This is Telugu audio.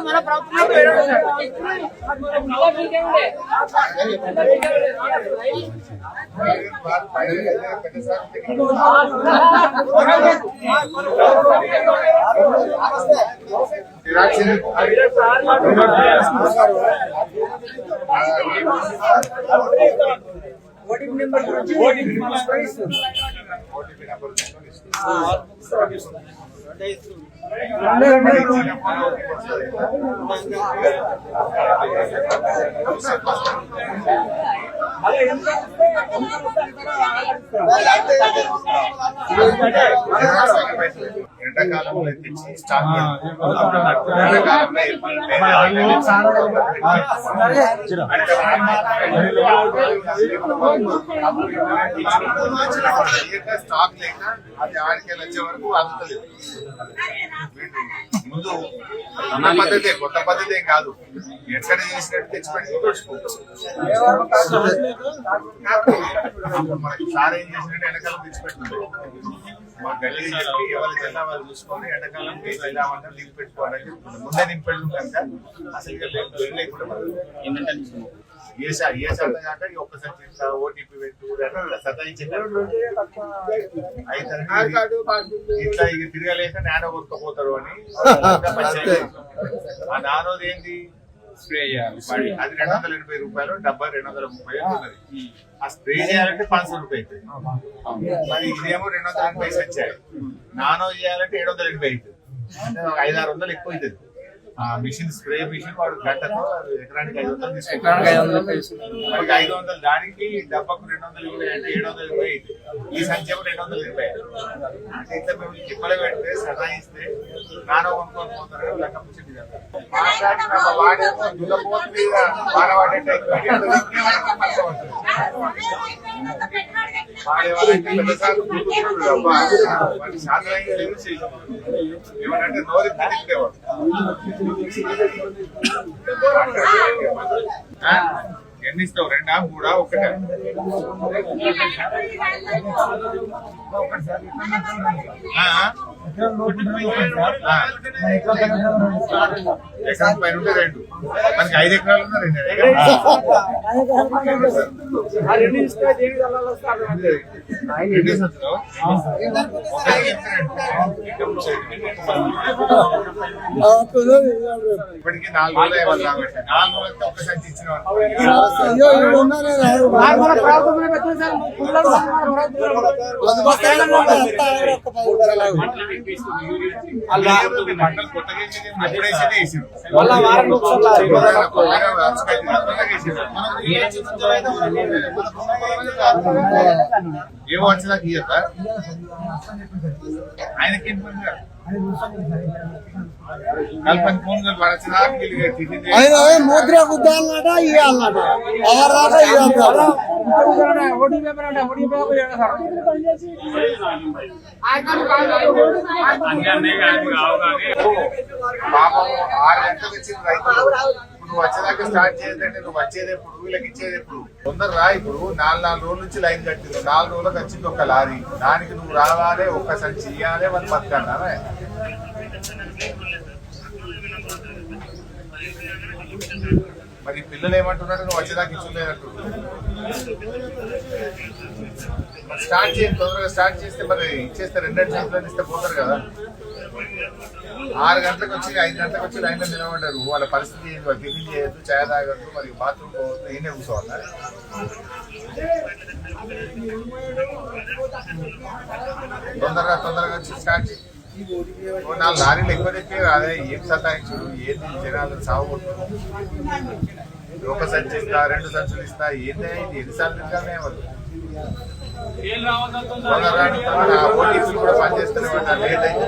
మన ప్రభుత్వం వేరే ఎండాకాలంలో తెచ్చి స్టాక్ పెడతాం. ఎండాకాలంలో అంటే స్టాక్ లేక అది ఆడికెళ్ళి వచ్చే వరకు ముందు కొత్త పద్ధతే కొత్త పద్ధతే కాదు ఎక్కడ చేసినట్టు తెచ్చి పెట్టుకుంటాం మనకి సార్ ఏం చేసినట్టు ఎండాకాలం తెచ్చిపెట్టింది మా గల్లీ చెప్పి ఎవరి జిల్లా వాళ్ళు చూసుకొని ఎండాకాలం ఏ జిల్లా నింపి పెట్టుకోవాలని చెప్తున్నాం. ముందే నింపి పెట్టుకుని కనుక అసలు లేకుండా మనం ఏ సా ఏ శాతం కాక ఒక్కసారి చేస్తా ఓటీపీ పెట్టు అంటే సతాయించే అయితే ఇట్లా ఇక తిరగలేక నానో కొట్టుకుపోతారు అని. ఆ నానోది ఏంటి? స్ప్రే చేయాలి. అది అది రెండు వందల ఎనభై రూపాయలు డబ్బా రెండు వందల ముప్పై ఉన్నది ఆ స్ప్రే చేయాలంటే పాంచ్ రూపాయలు అవుతుంది మరి ఇదేమో రెండు వందల ఎనభై వచ్చాయి. నానో చేయాలంటే ఏడు వందల ఎనభై అవుతుంది ఐదు ఆరు వందలు ఎక్కువ అవుతుంది మిషన్ స్ప్రే మిషన్ వాడు గంటకు ఎకరానికి ఐదు వందలు ఎకరానికి ఐదు వందలు దానికి డబ్బాకు రెండు వందలు ఇరవై అంటే ఏడు వందలు ఇరవై ఈ సంఖ్య రెండు వందలు ఇరవై అంటే ఇట్లా మేము తిప్పలు పెడితే సతాయిస్తే నానో కొనుక్కొని పోతారు లెక్క పుచ్చింది కదా మాట్లాడిన వాడేమో దున్నపోతు మీద వాడవాడంటే పెద్దసార్లు కూతురు అబ్బా వాడి శాతం అయితే నోరు ఎన్ని ఇస్తావు రెండా మూడా ఒకటే ఆ? ఎకరం పైన ఉంటే రెండు మనకి ఐదు ఎకరాలు ఉన్నా రెండు ఇప్పటికి నాలుగు రోజులు అయ్యేవాళ్ళు కాబట్టి నాలుగు రోజులకి ఒక్క సంచి ఇచ్చిన వాళ్ళు. మన ప్రభుత్వం పెట్టిన సార్ పిల్లలు వాళ్ళు మండలు కొత్తగా వేసేది ఎప్పుడు వేసేదే వేసారు. మళ్ళా వారానికి ఒకసారి లారీ. కొత్తగా కొత్తగా రాసుకొని కొత్తగా వేసారు. ఏమో వచ్చినాక ఇయ్యద్దా ఆయనకి ఏం పని కాదు. కల్పన ఫోన్ కలిపి వచ్చినాక వీళ్ళు టిఫిన్ చేసి- ఆయన ముద్ర గుద్దాలన్నట ఇవ్వాలన్నట ఎవరాక ఇవ్వాలి పాపం ఆరు గంటలకు రైతులు నువ్వు వచ్చేదాకా స్టార్ట్ చేయదంటే నువ్వు వచ్చేది ఎప్పుడు వీళ్ళకి ఇచ్చేది ఎప్పుడు తొందర రా ఇప్పుడు నాలుగు నాలుగు రోజుల నుంచి లైన్ కట్టింది నాలుగు రోజులకు వచ్చింది ఒక లారీ దానికి నువ్వు రావాలి ఒక్కసారి సంచి ఇయ్యాలి వాళ్ళు బతకన్నారా మరి పిల్లలు ఏమంటున్నారు? నువ్వు వచ్చేదాకా ఇచ్చులేనట్టు స్టార్ట్ చేయండి తొందరగా స్టార్ట్ చేస్తే మరి ఇచ్చేస్తే రెండు రెండు చేతులు ఇస్తే పోతారు కదా. ఆరు గంటలకు వచ్చి ఐదు గంటలకు వచ్చి లైన్లో నిలబడ్డారు. వాళ్ళ పరిస్థితి ఏంటి? వాళ్ళు టిఫిన్ చేయొద్దు చాయ్ తాగద్దు మరి బాత్రూమ్ పోవద్దు ఏనే కూర్చోవాలి? తొందరగా తొందరగా వచ్చి స్టార్ట్ చేయి. నాలుగు లారీలు ఎక్కువ తెప్పి అదే ఏం సతాయించుడు ఏంది జనాలు సాగు కొట్టుడు. ఒక సంచి ఇస్తా రెండు సంచులు ఇస్తా ఏంది ఇది ఎన్నిసార్లు తిరగాలనే వాళ్ళు? కూడా పనిచేస్తూనే ఉన్నారు లేట్ అయితే